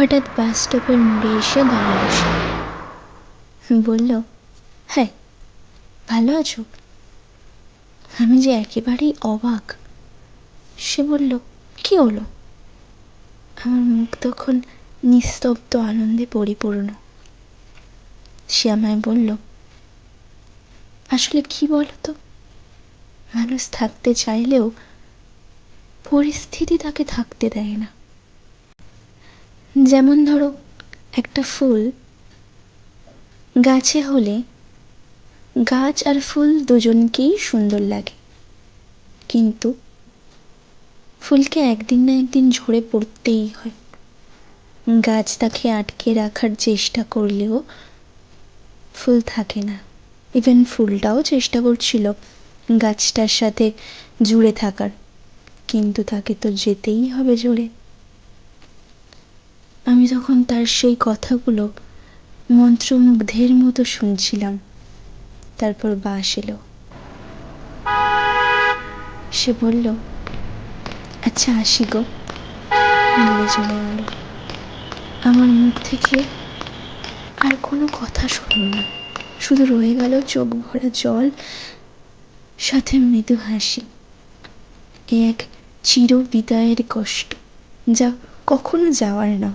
হঠাৎ বাস স্টপের মোড়ে এসে দাঁড়াল সে। বলল হ্যাঁ ভালো আছো? আমি যে একেবারেই অবাক, সে বলল, কি হলো? আমার মুখ তখন নিস্তব্ধ আনন্দে পরিপূর্ণ। সে আমায় বলল, আসলে কি বলতো? মানুষ থাকতে চাইলেও পরিস্থিতি তাকে থাকতে দেয় না। যেমন ধরো, একটা ফুল। গাছে হলে গাছ আর ফুল দুজনকেই সুন্দর লাগে। কিন্তু ফুলকে একদিন না একদিন ঝরে পড়তেই হয়। গাছ তাকে আটকে রাখার চেষ্টা করলেও ফুল থাকে না। ইভেন ফুলটাও চেষ্টা করছিল গাছটার সাথে জুড়ে থাকার। কিন্তু তাকে তো যেতেই হবে জুড়ে আমি তখন তার সেই কথাগুলো মন্ত্রমুগ্ধের মতো শুনছিলাম, তারপর বাস এলো সে বলল আচ্ছা আসি গো। বলে চলে গেল। আমার মুখ থেকে আর কোনো কথা শুনল না। শুধু রয়ে গেল চোখ ভরা জল, সাথে মৃদু হাসি। এক চির বিদায়ের কষ্ট, যা কখনো যাওয়ার না।